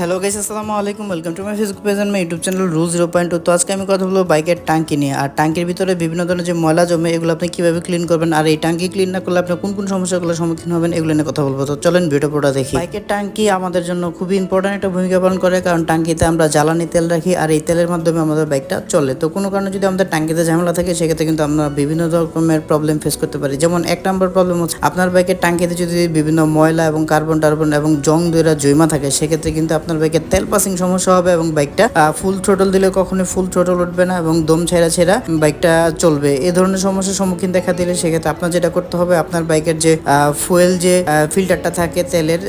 Hello guys, আসসালামু আলাইকুম। Welcome to my Facebook page and my YouTube channel rule zero point two তো আজকে আমি কথা বলব বাইকের ট্যাঙ্কি নিয়ে। আর ট্যাঙ্কির ভিতরে বিভিন্ন ধরনের যে ময়লা জমে, এগুলো আপনি কীভাবে ক্লিন করবেন? আর এই টাঙ্কি ক্লিন না করলে আপনি কোন কোন সমস্যাগুলোর সম্মুখীন হবেন? এগুলো নিয়ে কথা বলব। তো চলেন ভিডিও পুরোটা দেখি। বাইকের ট্যাঙ্কি আমাদের জন্য খুবই ইম্পর্টেন্ট একটা ভূমিকা পালন করে, কারণ ট্যাঙ্কিতে আমরা জ্বালানি তেল রাখি, আর এই তেলের মাধ্যমে আমাদের বাইকটা চলে। তো কোনো কারণে যদি আমাদের ট্যাঙ্কিতে ঝামেলা থাকে, সেক্ষেত্রে কিন্তু আমরা বিভিন্ন রকমের প্রবলেম ফেস করতে পারি। যেমন এক নম্বর প্রবলেম হচ্ছে, আপনার বাইকের ট্যাঙ্কিতে যদি বিভিন্ন ময়লা এবং কার্বন টার্বন এবং জং দইরা জৈমা থাকে, সেক্ষেত্রে কিন্তু আপনার বাইকের তেল পাসিং সমস্যা হবে এবং বাইকটা ফুল থ্রোটল দিলে কখনোই ফুল থ্রোটল উঠবে না এবং দম ছেঁড়া ছেঁড়া বাইকটা চলবে। এ ধরনের সমস্যার সম্মুখীন দেখা দিলে সেক্ষেত্রে আপনার যেটা করতে হবে, আপনার বাইকের যে ফুয়েল যে ফিল্টারটা থাকে তেলের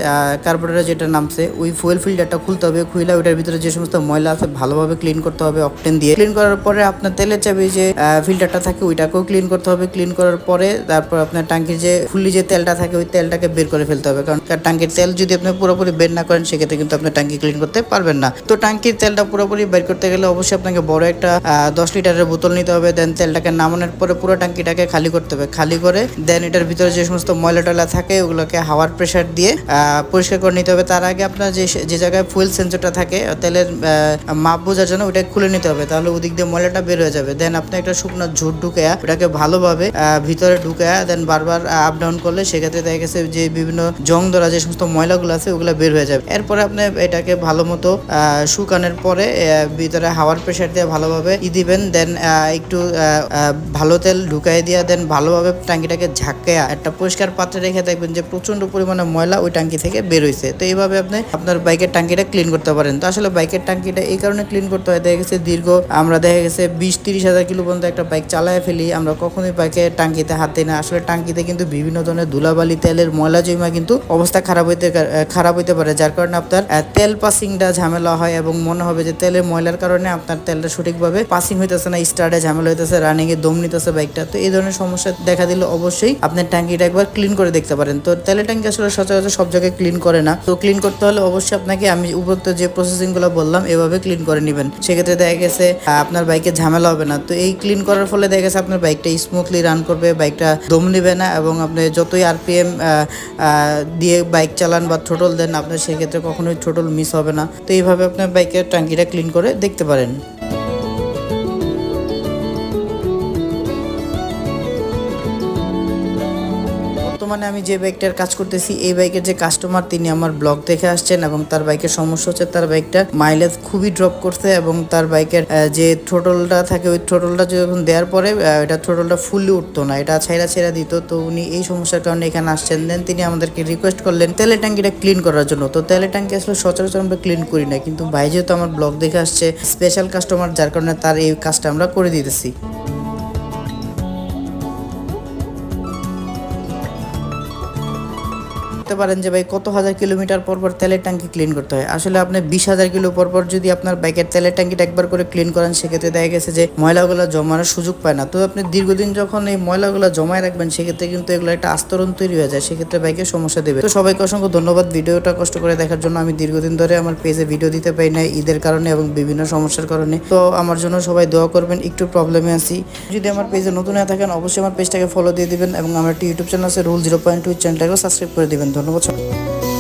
কার্বোরেটর যেটা নামছে, ওই ফুয়েল ফিল্টারটা খুলতে হবে খুলে ওইটার ভিতরে যে সমস্ত ময়লা আছে ভালোভাবে ক্লিন করতে হবে অকটেন দিয়ে। ক্লিন করার পরে আপনার তেলের চাবি যে ফিল্টারটা থাকে ওইটাকেও ক্লিন করতে হবে। ক্লিন করার পরে তারপর আপনার টাঙ্কির যে ফুললি যে তেলটা থাকে, ওই তেলটাকে বের করে ফেলতে হবে। কারণ টাঙ্কির তেল যদি আপনি পুরোপুরি বের না করেন, সেক্ষেত্রে কিন্তু আপনি টাঙ্কি ক্লিন করতে পারবেন না। তো টাঙ্কির তেলটা পুরোপুরি বের করতে গেলে অবশ্যই আপনাকে বড় একটা দশ লিটারের বোতল নিতে হবে দেন তেলটাকে নামানোর পরে পুরো টাঙ্কিটাকে খালি করতে হবে। খালি করে দেন এটার ভিতরে যে সমস্ত ময়লা টয়লা থাকে, ওগুলোকে হাওয়ার প্রেশার দিয়ে পরিষ্কার করে নিতে হবে। তার আগে আপনার যে যে জায়গায় ফুয়েল সেন্সরটা থাকে তেলের মাপ বোঝার জন্য ওটা খুলে নিতে হবে। তাহলে ওদিক দিয়ে ময়লাটা বের হয়ে যাবে। দেন আপনি একটা শুকনো ঝুট ঢুকে ওটাকে ভালোভাবে ভিতরে ঢুকে দেন বারবার আপ ডাউন করলে সেক্ষেত্রে দেখা গেছে যে বিভিন্ন জং ধরা যে সমস্ত ময়লাগুলো আছে, ওগুলো বের হয়ে যাবে। এরপরে আপনি এটাকে ভালো মতো শুকানোর পরে ভিতরে হাওয়ার প্রেশার দিয়ে ভালোভাবে ই দিবেন দেন একটু ভালো তেল ঢুকাই দিয়ে দেন ভালোভাবে টাঙ্কিটাকে ঝাঁকায়া, একটা পরিষ্কার পাত্রে রেখে দেখবেন যে প্রচণ্ড পরিমাণে ময়লা ওই টাঙ্কি থেকে বের হয়েছে তো এইভাবে আপনি আপনার বাইকের টাঙ্কিটা ক্লিন করতে পারেন। তো আসলে বাইকের টাঙ্কিটা এই কারণে ক্লিন করতে হয়, দেখা গেছে দীর্ঘ, আমরা দেখা গেছে বিশ তিরিশ হাজার কিলো পর্যন্ত একটা বাইক চালায় ফেলি, আমরা কখনোই বাইকে টাঙ্কিতে হাত দিই না। আসলে টাঙ্কিতে কিন্তু বিভিন্ন ধরনের ধুলাবালি, তেলের ময়লা জমা কিন্তু অবস্থা খারাপ হইতে খারাপ হইতে পারে, যার কারণে আপনার তেল পাসিংটা ঝামেলা হয় এবং মনে হবে যে তেলের ময়লার কারণে আপনার তেলটা সঠিকভাবে পাসিং হইতেছে না স্টার্টে ঝামেলা হইতেছে রানিং এ দম নিতেছে বাইকটা। তো এই ধরনের সমস্যা দেখা দিলে অবশ্যই আপনার ট্যাঙ্কিটা একবার ক্লিন করে দেখতে পারেন। তো তেলের ট্যাঙ্কি আসলে সচরাচর সব জায়গায় ক্লিন করে না। তো ক্লিন করতে হলে অবশ্যই আপনাকে আমি উপরোক্ত যে প্রসেসিংগুলো বললাম, এভাবে ক্লিন করে নেবেন। সেক্ষেত্রে দেখা গেছে আপনার বাইকে ঝামেলা হবে না। তো এই ক্লিন করার ফলে দেখা গেছে আপনার বাইকটা স্মুথলি রান করবে, বাইকটা দম নেবে না এবং আপনি যতই আরপিএম দিয়ে বাইক চালান বা থ্রোটল দেন, আপনার সেক্ষেত্রে কখনোই থ্রোটল মিস হবে না। তো এইভাবে আপনার বাইকের ট্যাঙ্কিটা ক্লিন করে দেখতে পারেন। বর্তমানে আমি যে বাইকটার কাজ করতেছি, এই বাইকের যে কাস্টমার তিনি আমার ব্লগ দেখে আসছেন এবং তার বাইকের সমস্যা হচ্ছে তার বাইকটা মাইলেজ খুবই ড্রপ করছে এবং তার বাইকের যে থ্রোটলটা থাকে, ওই থ্রোটলটা যখন দেওয়ার পরে এটা থ্রোটলটা ফুললি উঠতো না, এটা ছেঁড়া ছেঁড়া দিত। তো উনি এই সমস্যার কারণে এখানে আসছেন। দেন তিনি আমাদেরকে রিকোয়েস্ট করলেন তেলের ট্যাঙ্কিটা ক্লিন করার জন্য। তো তেলের ট্যাঙ্কি আসলে সচরাচর আমরা ক্লিন করি না, কিন্তু ভাই যেহেতু আমার ব্লগ দেখে আসছে স্পেশাল কাস্টমার যার কারণে তার এই কাজটা আমরা করে দিতেছি। ভাবতে পারেন যে ভাই কত হাজার কিলোমিটার পর পর তেলের ট্যাঙ্কি ক্লিন করতে হয়? আসলে আপনি বিশ হাজার কিলো পর পর যদি আপনার বাইকের তেলের ট্যাঙ্কিটা একবার করে ক্লিন করেন, সেক্ষেত্রে দেখা গেছে যে ময়লাগুলো জমানোর সুযোগ পায় না। তো আপনি দীর্ঘদিন যখন এই ময়লাগুলো জমায় রাখবেন, সেক্ষেত্রে কিন্তু এগুলো একটা আস্তরণ তৈরি হয়ে যায়। সেক্ষেত্রে বাইকের সমস্যা দেবে। তো সবাইকে অসংখ্য ধন্যবাদ ভিডিওটা কষ্ট করে দেখার জন্য। আমি দীর্ঘদিন ধরে আমার পেজে ভিডিও দিতে পারি না ঈদের কারণে এবং বিভিন্ন সমস্যার কারণে। তো আমার জন্য সবাই দোয়া করবেন, একটু প্রবলেমে আছি। যদি আমার পেজে নতুন হয়ে থাকেন, অবশ্যই আমার পেজটাকে ফলো দিয়ে দিবেন এবং আমার একটি ইউটিউব চ্যানেল আছে রুল জিরো পয়েন্ট টু চ্যানেলটাকেও সাবস্ক্রাইব করে দিবেন। ধন্যবাদ।